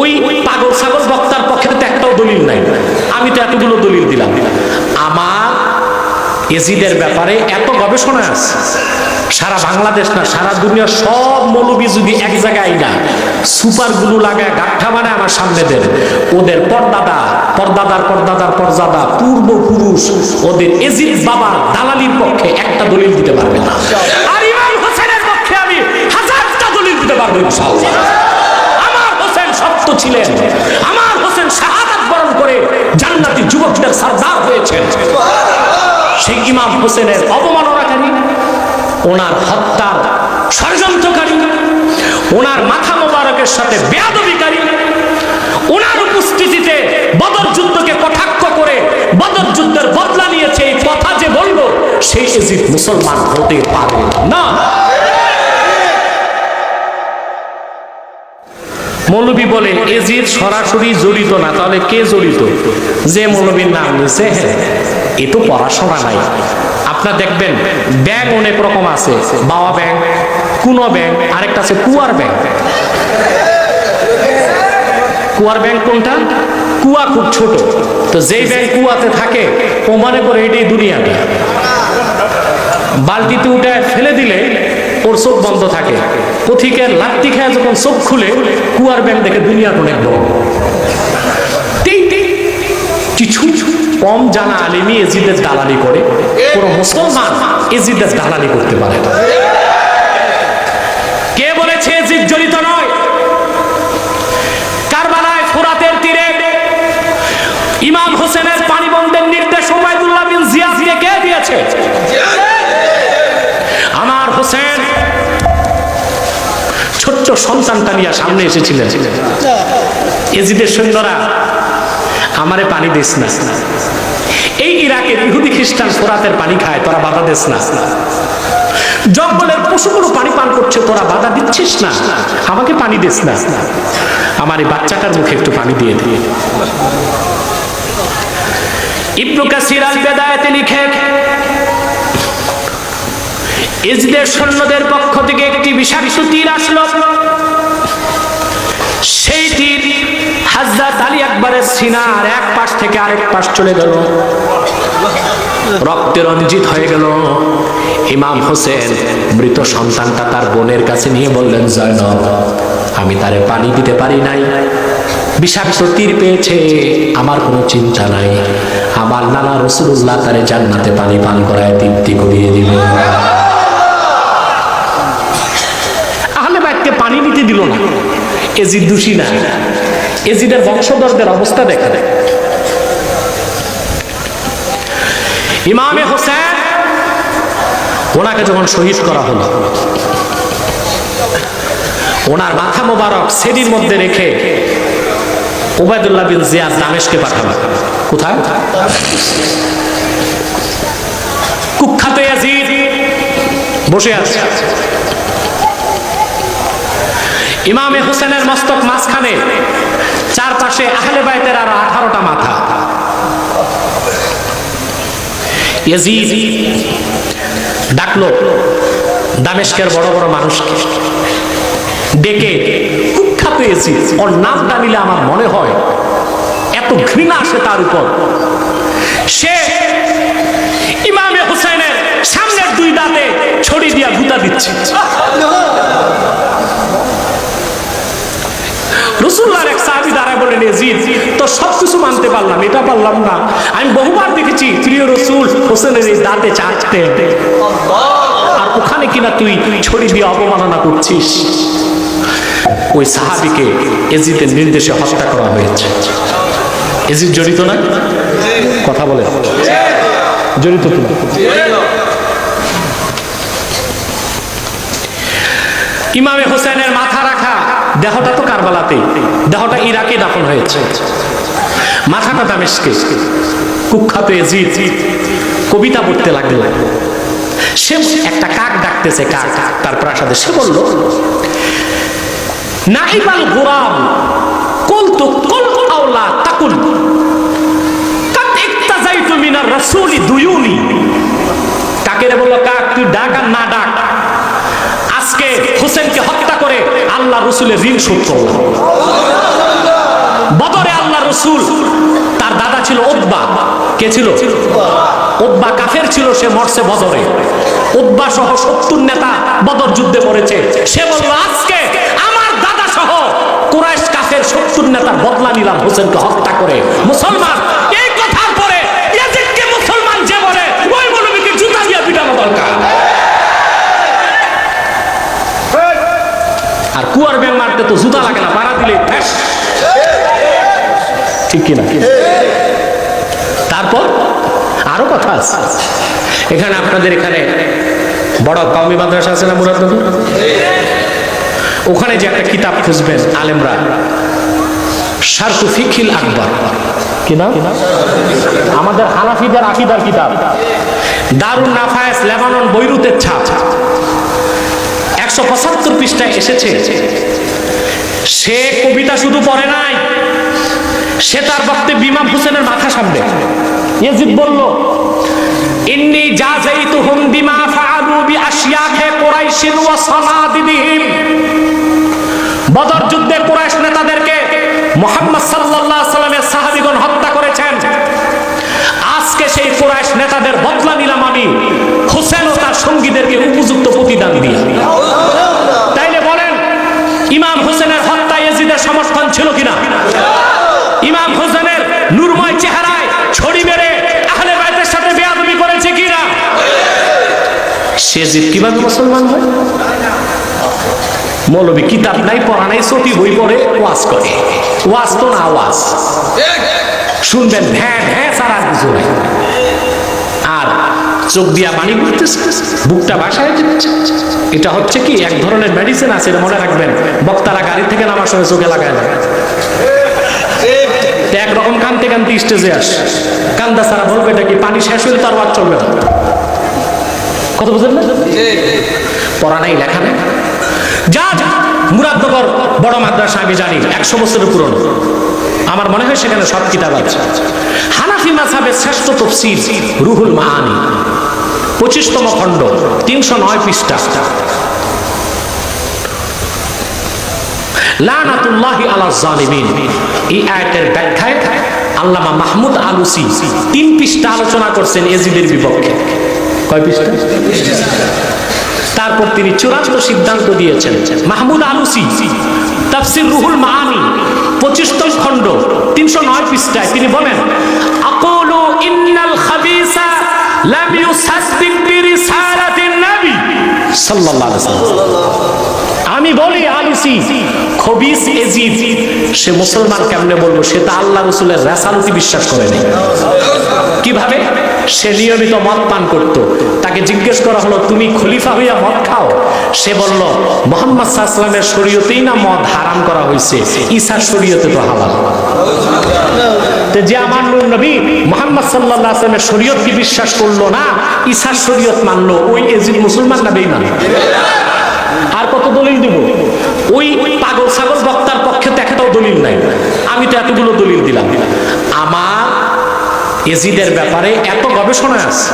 ওই পাগল ছাগল বক্তার পক্ষে তো একটাও দলিল নাই। আমি তো এতগুলো দলিল দিলাম। আমার এজিদের ব্যাপারে এত গবেষণা আছে। সারা বাংলাদেশ না, সারা দুনিয়ার সব মৌলবী যদি এক জায়গায় না। সুপারগুলো লাগায় গাঠা মানে আমার সামনে দেন। ওদের পর্দাদা, পর্দাদার পর্দাদার পর্দাদা পূর্বপুরুষ, ওদের এজিদ বাবা দালালির পক্ষে একটা দলিল দিতে পারবে না। আর ইমাম হোসেনের পক্ষে আমি হাজারটা দলিল দিতে পারব ইনশাআল্লাহ। হোসেন ছিলেন। আমার হোসেন শাহাদাত বরণ করে জান্নাতি যুবকদের সর্দার হয়েছেন। সেই ইমাম হোসেনের অবমাননাকারী, ওনার হত্যার ষড়যন্ত্রকারী, ওনার মাথা মোবারকের সাথে বেয়াদবিকারী, ওনার উপস্থিতিতে বদর যুদ্ধকে কটাক্ষ করে বদর যুদ্ধের বদলা নিয়েছে এই কথা যে বলব সেই এজিদ মুসলমান হতে পারে না। মৌলবী বলে এজিদ সরাসরি জড়িত না। তাহলে কে জড়িত? যে মৌলবীর নাম নিছে এ তো পড়াশোনা নাই। আপনার দেখবেন, ব্যাংক অনেক রকম আছে। বাবা ব্যাংক, কুনো ব্যাংক, আরেকটা আছে কুয়ার ব্যাংক। কুয়ার ব্যাংক কোনটা? কুয়া খুব ছোট। তো যেই ব্যাংক কুয়াতে থাকে, ও মনে করে এটাই দুনিয়াটা। বালতিতে উঠে ফেলে দিলে ওর চোখ বন্ধ থাকে। পথিকের লাত্তি খেয়ে যখন চোখ খুলে, কুয়ার ব্যাংক দেখে দুনিয়ার অনেক বড় কম জানা আলিমি এজিদের দালালি করে। মুসলমান এজিদের দালালি করতে পারে কে বলেছে এজিদ জড়িত নয়? কারবালায় ফোরাতের তীরে ইমাম হোসেনের সন্তানটা নিয়ে সামনে এসেছিলেন। এজিদের সৈন্যরা, আমারে পানি দিস না। এই ইরাকের ইহুদি খ্রিস্টান ফোরাতের পানি খায়, তোরা বাধা দিস না। জঙ্গলের পশুগুলো পানি পান করছে, তোরা বাধা দিচ্ছিস না। আমাকে পানি দিস না। আমার এই বাচ্চাটার মুখে একটু পানি দিয়ে দিয়ে ইবনু কাসির আল বেদায়াতে লিখে ইজদের সৈন্যদের পক্ষ থেকে একটি বিষাক্ত তীর আসলো। সেই তীর হাজরাত আলী আকবরের সিনার এক পাশ থেকে আরেক পাশ চলে গেল। রক্তে রঞ্জিত হয়ে গেল। ইমাম হোসেন মৃত সন্তানটা তার বোনের কাছে নিয়ে বললেন, জয়নব, আমি তারে পানি দিতে পারি নাই। বিষাক্ত তীর পেয়েছে, আমার কোনো চিন্তা নাই। আমার নানা রসুল্লাহ তারে জান্নাতে পানি পান করায় তৃপ্তি করিয়ে দিবে আহলে বাইতকে পানি নিতে দিল না। এজিদ দোষী না। এজিদের বংশধরদের অবস্থা দেখা দেয়। ইমামে হোসেন ওনাকে যখন শহীদ করা হলো, ওনার মাথা মোবারক সেদির মধ্যে রেখে ওবায়দুল্লাহ বিন জিয়াদ দামেশকে পাঠালো। কোথায়? কুখ্যাত বসে আছে। ইমামে হোসেনের মস্তক মাঝখানে, চারপাশে আহলে বাইতের আর আঠারোটা মাথা। ডাকলো দামেশকের বড় বড় মানুষকে। ডেকে কুখ্যাত ইয়াজিদ ওর নামটা নিলে আমার মনে হয় এত ঘৃণা আসে তার উপর। সে ইমামে হোসেনের সামনের দুই দাঁতে ছড়ি দিয়া গুতা দিচ্ছে। রসুল্লাহর এক সাহাবি দাঁড়ায় বলেন এজিদ তো সব কিছু মানতে পারলাম, এটা পারলাম না। আমি বহুবার দেখেছি প্রিয় রসুল হোসেনের এই দাঁতে চাটতে। আর ওখানে কিনা তুই ছড়ি দিয়ে অবমাননা করছিস। ওই সাহাবিকে এজিদের নির্দেশে হত্যা করা হয়েছে। এজিদ জড়িত না? কথা বলে। জড়িত কিনা ইমামে হোসেনের মাথা রাখা। দেহটা তো কারবালাতেই। দেহটা ইরাকে দাফন হয়েছে। মাথাটা দামেশকে কুখ্যাত এজিদ। কবিতা পড়তে লাগল। সে একটা কাক ডাকতেছে, কাক। তার প্রাসাদে সে বলল, নাইবাল গোরাম, কুল তো, কুল আওলা তাকুল। কাত ইক্তাজাইতু মিনার রাসূলি দুয়ুনি কাকের বলল, কাক, তুই ডাক আর না ডাক। আজকে হোসেনকে হত্যা করে আল্লাহ রসুলের ঋণ শোধ করলাম রসুল, তার দাদা ছিল ওব্বা কে ছিল? ওব্বা কাফের ছিল, সে মরছে বদরে। ওব্বা সহ সত্তর নেতা বদর যুদ্ধে মরেছে। সে বলল, আজকে আমার দাদা সহ কুরাইশ কাফের সত্তর নেতার বদলা নিলাম হোসেনকে হত্যা করে। মুসলমান কুয়ার ব্যাং মারতে তো জুতা লাগে না পাড়া দিলে ঠিক কিনা? তারপর আরও কথা আছে। এখানে আপনাদের এখানে বড় কওমি মাদ্রাসা আছে না মুরাদনগর ওখানে যে একটা কিতাব খুঁজবেন, আলেমরা। শারকু ফিখিল আকবর। কি আমাদের হানাফিদের আকিদার কিতাব। দারুণ নাফায়েস লেবানন বৈরুতের ছাপ। একশো পঁচাত্তর পৃষ্ঠায় এসেছে। সে কবিতা শুধু পড়ে নাই, সে তার বক্তব্য ইমাম হোসেনের মাথা সামনে। ইয়াজিদ বলল, ইন্নি জাযাইতুহুম বিমা ফাআলু বিআশিয়াখে কুরাইশিন ওয়া সানাদিদিহিম বদর যুদ্ধে কুরাইশ নেতাদেরকে মুহাম্মদ সাল্লাল্লাহু আলাইহি সাল্লামের সাহাবীগণ হত্যা করেছেন। আজকে সেই কুরাইশ নেতাদের বদলা নিলাম আমি। সঙ্গীদেরকে উপযুক্ত প্রতিদান দিয়ে। তাইলে বলেন, ইমাম হোসেনের হত্যা ইয়াজিদের সমর্থন ছিল কিনা? ইমাম হোসেনের নুরময় চেহারায় ছড়ি মেরে সাথে মুসলমান নাই শুনবেন হ্যাঁ হ্যাঁ সারা কিছু নাই। চোখ দিয়া পানি করতেছে, বুকটা বাসায় যাচ্ছে। এটা হচ্ছে কি, এক ধরনের মেডিসিন আছে, এটা মনে রাখবেন। বক্তারা গাড়ি থেকে নামার সময় চোখে লাগায় না। একরকম কানতে কানতে স্টেজে আস। কান্দা সারা বলবে, এটা কি পানি শেষ হলে তার ওয়াজ চলবে না? কত বুঝলেন না? পড়া নাই, লেখা নেই। যা যা মুরাদনগর বড় মাদ্রাসা, আমি জানি, একশো বছরের পুরনো। আমার মনে হয় সেখানে সব কিতাব আছে। হানাফি মাসাবের শ্রেষ্ঠ তফসির রুহুল মাহানি। পঁচিশতম খণ্ড, তিনশো নয় পৃষ্ঠা। লানাতুল্লাহি আলা জালিমিন। এই আয়াতের ব্যাখ্যায় আল্লামা মাহমুদ আলুসি তিন পৃষ্ঠা আলোচনা করছেন এজিদের বিপক্ষে। কয় পৃষ্ঠা? তারপর তিনি চূড়ান্ত সিদ্ধান্ত দিয়েছেন, মাহমুদ আলুসি তাফসির রুহুল মাহানি পঁচিশতম খণ্ড, তিনশো নয় পৃষ্ঠায় তিনি বলেন খাবিসা লাম ইউসাদ্দিক বিরিসালাতিন নবী সাল্লাল্লাহু আলাইহি আমি বলি আলিসি খবিস এজিদ, সে মুসলমান কেমনে বলব? সে তো আল্লাহ রসুলের রেসালতি বিশ্বাস করেনি কীভাবে? সে নিয়মিত মদ পান করত। তাকে জিজ্ঞেস করা হলো, তুমি খলিফা হইয়া মদ খাও? সে বলল, মোহাম্মদ সাহসালামের শরীয়তেই না মদ হারাম করা হয়েছে ঈশার শরীয়তে তো হালাল। যে আমার নূর নবী মোহাম্মদ সাল্লাহ আসলামের শরীয়ত কি বিশ্বাস করল না, ঈশার শরীয়ত মানলো? ওই এজিদ মুসলমান না বেইমান আর কত দলিল দিব? ওই পাগল ছাগল বক্তার পক্ষে তো একটাও দলিল নাই। আমি তো এতগুলো দলিল দিলাম। আমার এজিদের ব্যাপারে এত গবেষণা আছে।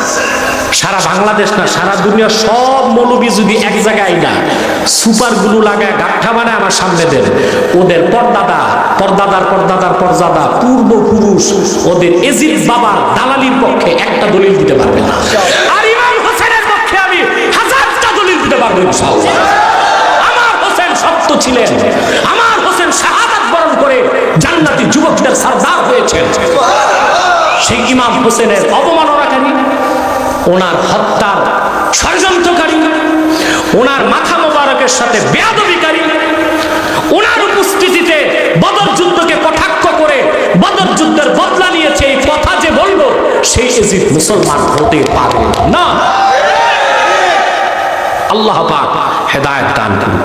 সারা বাংলাদেশ না, সারা দুনিয়া সব মৌলবি যদি এক জায়গায় না। সুপারগুলো লাগায় গাঠা মানে আমার সামনে দেন। ওদের পরদাদা, পর্দাদার পরদাদার পরদাদা পূর্বপুরুষ, ওদের এজিদ বাবার দালালির পক্ষে একটা দলিল দিতে পারবে না। আর ইমাম হোসেনের পক্ষে আমি হাজারটা দলিল দিতে পারব ইনশাআল্লাহ। হোসেন ছিলেন। আমার হোসেন শাহাদাত বরণ করে জান্নাতি যুবকদের সর্দার হয়েছেন। সেই ইমাম হোসেনের অবমাননাকারী, ওনার হত্যার ষড়যন্ত্রকারী, ওনার মাথা মোবারকের সাথে বেয়াদবিকারী, ওনার উপস্থিতিতে বদর যুদ্ধকে কটাক্ষ করে বদর যুদ্ধের বদলা নিয়েছে এই কথা যে বলব, সেই এজিদ মুসলমান হতে পারে না। আল্লাহ পাক হেদায়ত দান করুন।